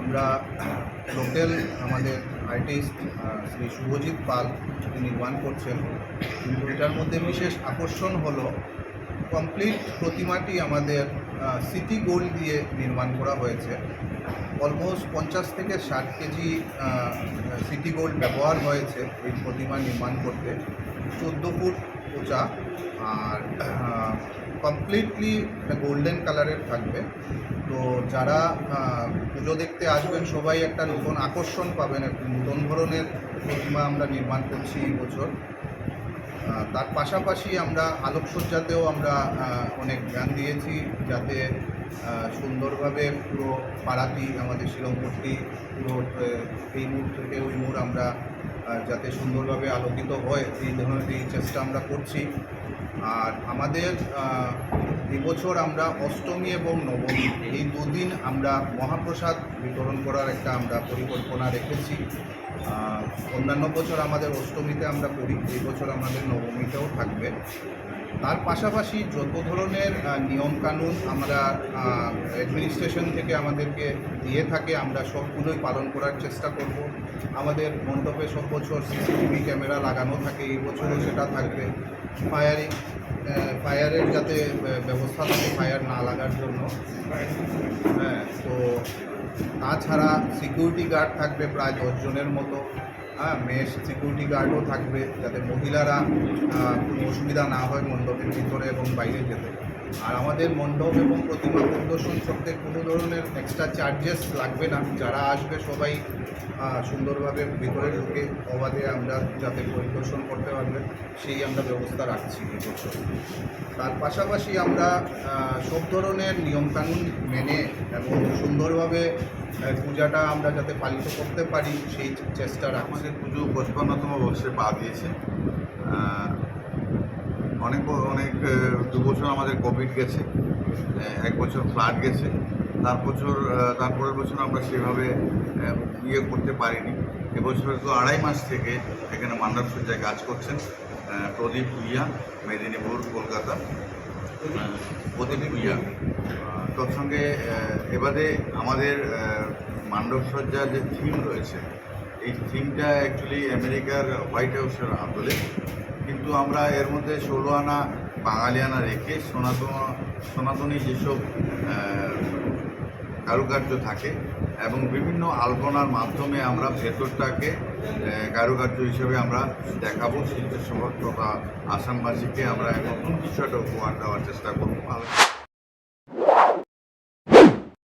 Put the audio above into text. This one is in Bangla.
আমরা লোকাল আমাদের আর্টিস্ট শ্রী শুভজিৎ পাল যিনি নির্মাণ করছেন। কিন্তু এটার মধ্যে বিশেষ আকর্ষণ হলো কমপ্লিট প্রতিমাটি আমাদের সিটি গোল্ড দিয়ে নির্মাণ করা হয়েছে। অলমোস্ট পঞ্চাশ থেকে ষাট কেজি সিটি গোল্ড ব্যবহার হয়েছে এই প্রতিমা নির্মাণ করতে। চোদ্দ ফুট উঁচা, আর কমপ্লিটলি গোল্ডেন কালারের থাকবে। তো যারা পুজো দেখতে আসবেন, সবাই একটা নতুন আকর্ষণ পাবেন, একটা নতুন ধরনের প্রতিমা আমরা নির্মাণ করছি এই বছর। তার পাশাপাশি আমরা আলোকসজ্জাতেও আমরা অনেক জ্ঞান দিয়েছি যাতে সুন্দরভাবে পুরো পাড়াটি আমাদের শিলংপট্টি পুরো এই মুহূর্ত থেকে ওই মুহূর্ত আমরা যাতে সুন্দরভাবে আলোকিত হয়, এই ধরনের এই চেষ্টা আমরা করছি। আর আমাদের এবছর আমরা অষ্টমী এবং নবমী, এই দুদিন আমরা মহাপ্রসাদ বিতরণ করার একটা আমরা পরিকল্পনা রেখেছি। অন্যান্য বছর আমাদের অষ্টমীতে আমরা করি, এই বছর আমাদের নবমীতেও থাকবে। তার পাশাপাশি যত ধরনের নিয়মকানুন আমরা অ্যাডমিনিস্ট্রেশন থেকে আমাদেরকে দিয়ে থাকে, আমরা সবগুলোই পালন করার চেষ্টা করব। আমাদের মণ্ডপে সব বছর সিসিটিভি ক্যামেরা লাগানো থাকে, এই বছরও সেটা থাকবে। ফায়ারিং ফায়ারের যাতে ব্যবস্থা থাকে ফায়ার না লাগার জন্য। হ্যাঁ তো তাছাড়া সিকিউরিটি গার্ড থাকবে প্রায় দশজনের মতো। হ্যাঁ মেয়ে সিকিউরিটি গার্ডও থাকবে, যাতে মহিলারা কোনো অসুবিধা না হয় মণ্ডপের ভিতরে এবং বাইরে যেতে। আর আমাদের মণ্ডপ এবং প্রতিমা প্রদর্শন করতে কোনো ধরনের এক্সট্রা চার্জেস লাগবে না। যারা আসবে সবাই সুন্দরভাবে ভিতরে ঢুকে অবাধে আমরা যাতে পরিদর্শন করতে পারবে, সেই আমরা ব্যবস্থা রাখছি এবছর তার পাশাপাশি আমরা সব ধরনের নিয়মকানুন মেনে এবং সুন্দরভাবে পূজাটা আমরা যাতে পালিত করতে পারি, সেই চেষ্টা আমাদের পুজো পঁচপান্নতম বর্ষে পা দিয়েছে। অনেক অনেক দু বছর আমাদের কোভিড গেছে এক বছর ফ্লাড গেছে তার বছর তারপরের বছর আমরা সেভাবে ইয়ে করতে পারিনি। এবছর তো আড়াই মাস থেকে এখানে মান্ডব সজ্জায় কাজ করছেন প্রদীপ ভুইয়া মেদিনীপুর কলকাতা প্রদীপ ভুইয়া। তৎসঙ্গে এবারে আমাদের আহ, মান্ডব সজ্জার যে থিম রয়েছে এই থিমটা অ্যাকচুয়ালি আমেরিকার হোয়াইট হাউসের আদলে কিন্তু আমরা এর মধ্যে ষোলো আনা বাঙালি আনা রেখে সনাতন, সনাতনী যেসব কারুকার্য থাকে এবং বিভিন্ন আলপনার মাধ্যমে আমরা ভেতরটাকে কারুকার্য হিসেবে আমরা দেখাবো, শিল্পের তথা আসামবাসীকে আমরা নতুন কিছু একটা উপহার দেওয়ার চেষ্টা করব।